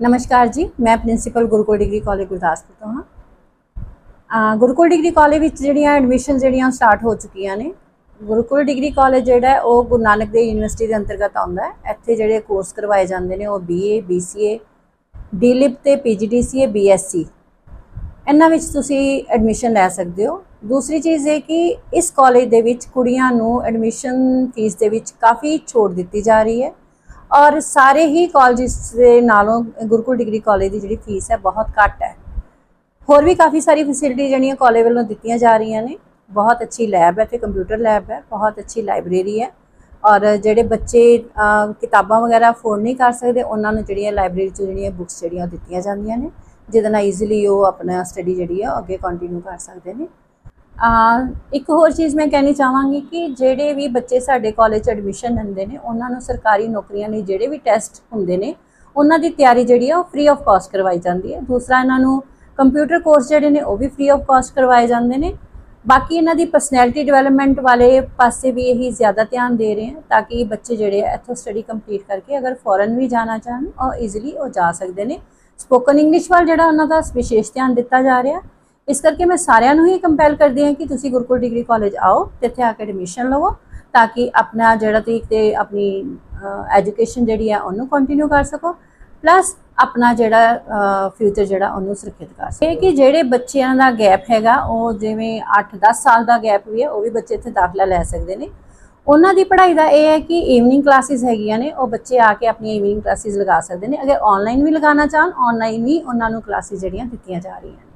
ਨਮਸਕਾਰ ਜੀ, ਮੈਂ principal Gurukul degree college Gurdaspur ਤੋਂ ਹਾਂ। ਗੁਰੂਕੁਲ ਡਿਗਰੀ ਕਾਲਜ ਵਿੱਚ ਜਿਹੜੀਆਂ ਐਡਮਿਸ਼ਨ ਜਿਹੜੀਆਂ ਸਟਾਰਟ ਹੋ ਚੁੱਕੀਆਂ ਨੇ, ਗੁਰੂਕੁਲ ਡਿਗਰੀ ਕਾਲਜ ਜਿਹੜਾ ਉਹ ਗੁਰੂ ਨਾਨਕ ਦੇਵ ਯੂਨੀਵਰਸਿਟੀ ਦੇ ਅੰਤਰਗਤ ਆਉਂਦਾ ਹੈ। ਇੱਥੇ ਜਿਹੜੇ ਕੋਰਸ ਕਰਵਾਏ ਜਾਂਦੇ ਨੇ, ਉਹ BA BCA ਡੀਲਿਪ ਤੇ PGDCA BSc ਇਹਨਾਂ ਵਿੱਚ ਤੁਸੀਂ ਐਡਮਿਸ਼ਨ ਲੈ ਸਕਦੇ ਹੋ। ਦੂਸਰੀ ਚੀਜ਼ ਇਹ ਕਿ ਇਸ ਕਾਲਜ ਦੇ ਵਿੱਚ ਕੁੜੀਆਂ ਨੂੰ ਐਡਮਿਸ਼ਨ ਫੀਸ ਦੇ ਵਿੱਚ ਕਾਫੀ ਛੋਟ ਦਿੱਤੀ ਜਾ ਰਹੀ ਹੈ। ਔਰ ਸਾਰੇ ਹੀ ਕਾਲਜਸ ਦੇ ਨਾਲੋਂ ਗੁਰਕੁਲ ਡਿਗਰੀ ਕਾਲਜ ਦੀ ਜਿਹੜੀ ਫੀਸ ਹੈ ਬਹੁਤ ਘੱਟ ਹੈ। ਹੋਰ ਵੀ ਕਾਫੀ ਸਾਰੀ ਫੈਸਿਲਿਟੀ ਜਿਹੜੀਆਂ ਕਾਲਜ ਵੱਲੋਂ ਦਿੱਤੀਆਂ ਜਾ ਰਹੀਆਂ ਨੇ, ਬਹੁਤ ਅੱਛੀ ਲੈਬ ਹੈ ਤੇ ਕੰਪਿਊਟਰ ਲੈਬ ਹੈ, ਬਹੁਤ ਅੱਛੀ ਲਾਇਬ੍ਰੇਰੀ ਹੈ ਔਰ ਜਿਹੜੇ ਬੱਚੇ ਕਿਤਾਬਾਂ ਵਗੈਰਾ ਅਫੋਰਡ ਨਹੀਂ ਕਰ ਸਕਦੇ, ਉਹਨਾਂ ਨੂੰ ਜਿਹੜੀਆਂ ਲਾਇਬ੍ਰੇਰੀ ਚ ਜਿਹੜੀਆਂ ਬੁੱਕਸ ਜਿਹੜੀਆਂ ਉਹ ਦਿੱਤੀਆਂ ਜਾਂਦੀਆਂ ਨੇ, ਜਿਹਦੇ ਨਾਲ ਈਜ਼ੀਲੀ ਉਹ ਆਪਣਾ ਸਟੱਡੀ ਜਿਹੜੀ ਹੈ ਉਹ ਅੱਗੇ ਕੰਟੀਨਿਊ ਕਰ ਸਕਦੇ ਨੇ। ਇੱਕ ਹੋਰ ਚੀਜ਼ ਮੈਂ ਕਹਿਣੀ ਚਾਹਾਂਗੀ ਕਿ ਜਿਹੜੇ ਵੀ ਬੱਚੇ ਸਾਡੇ ਕਾਲਜ 'ਚ ਐਡਮਿਸ਼ਨ ਲੈਂਦੇ ਨੇ, ਉਹਨਾਂ ਨੂੰ ਸਰਕਾਰੀ ਨੌਕਰੀਆਂ ਲਈ ਜਿਹੜੇ ਵੀ ਟੈਸਟ ਹੁੰਦੇ ਨੇ, ਉਹਨਾਂ ਦੀ ਤਿਆਰੀ ਜਿਹੜੀ ਆ, ਉਹ ਫ੍ਰੀ ਆਫ ਕਾਸਟ ਕਰਵਾਈ ਜਾਂਦੀ ਹੈ। ਦੂਸਰਾ, ਇਹਨਾਂ ਨੂੰ ਕੰਪਿਊਟਰ ਕੋਰਸ ਜਿਹੜੇ ਨੇ, ਉਹ ਵੀ ਫ੍ਰੀ ਆਫ ਕਾਸਟ ਕਰਵਾਏ ਜਾਂਦੇ ਨੇ। ਬਾਕੀ ਇਹਨਾਂ ਦੀ ਪਰਸਨੈਲਿਟੀ ਡਿਵੈਲਪਮੈਂਟ ਵਾਲੇ ਪਾਸੇ ਵੀ ਇਹੀ ਜ਼ਿਆਦਾ ਧਿਆਨ ਦੇ ਰਹੇ ਹਾਂ ਤਾਂ ਕਿ ਬੱਚੇ ਜਿਹੜੇ ਇੱਥੋਂ ਸਟੱਡੀ ਕੰਪਲੀਟ ਕਰਕੇ ਅਗਰ ਫੋਰਨ ਵੀ ਜਾਣਾ ਚਾਹਣ, ਉਹ ਈਜ਼ੀਲੀ ਉਹ ਜਾ ਸਕਦੇ ਨੇ। ਸਪੋਕਨ ਇੰਗਲਿਸ਼ ਵੱਲ ਜਿਹੜਾ ਉਹਨਾਂ ਦਾ ਵਿਸ਼ੇਸ਼ ਧਿਆਨ ਦਿੱਤਾ ਜਾ ਰਿਹਾ ਇਸ ਕਰਕੇ ਮੈਂ ਸਾਰਿਆਂ ਨੂੰ ਹੀ ਕੰਪੈਲ ਕਰਦੀ ਹਾਂ ਕਿ ਤੁਸੀਂ ਗੁਰਕੁਲ ਡਿਗਰੀ ਕਾਲਜ ਆਓ ਤੇ ਇੱਥੇ ਆ ਕੇ ਐਡਮਿਸ਼ਨ ਲਵੋ ਤਾਂ ਕਿ ਆਪਣਾ ਜਿਹੜਾ ਤੁਸੀਂ ਤੇ ਆਪਣੀ ਐਜੂਕੇਸ਼ਨ ਜਿਹੜੀ ਹੈ ਉਹਨੂੰ ਕੰਟੀਨਿਊ ਕਰ ਸਕੋ ਪਲੱਸ ਆਪਣਾ ਜਿਹੜਾ ਫਿਊਚਰ ਜਿਹੜਾ ਉਹਨੂੰ ਸੁਰੱਖਿਅਤ ਕਰ ਸਕੇ। ਕਿ ਜਿਹੜੇ ਬੱਚਿਆਂ ਦਾ ਗੈਪ ਹੈਗਾ, ਉਹ ਜਿਵੇਂ 8-10 ਸਾਲ ਦਾ ਗੈਪ ਵੀ ਹੈ, ਉਹ ਵੀ ਬੱਚੇ ਇੱਥੇ ਦਾਖਲਾ ਲੈ ਸਕਦੇ ਨੇ। ਉਹਨਾਂ ਦੀ ਪੜ੍ਹਾਈ ਦਾ ਇਹ ਹੈ ਕਿ ਈਵਨਿੰਗ ਕਲਾਸਿਸ ਹੈਗੀਆਂ ਨੇ, ਉਹ ਬੱਚੇ ਆ ਕੇ ਆਪਣੀਆਂ ਈਵਨਿੰਗ ਕਲਾਸਿਸ ਲਗਾ ਸਕਦੇ ਨੇ। ਅਗਰ ਆਨਲਾਈਨ ਵੀ ਲਗਾਉਣਾ ਚਾਹਣ ਆਨਲਾਈਨ ਵੀ ਉਹਨਾਂ ਨੂੰ ਕਲਾਸਿਸ ਜਿਹੜੀਆਂ ਦਿੱਤੀਆਂ ਜਾ ਰਹੀਆਂ ਨੇ।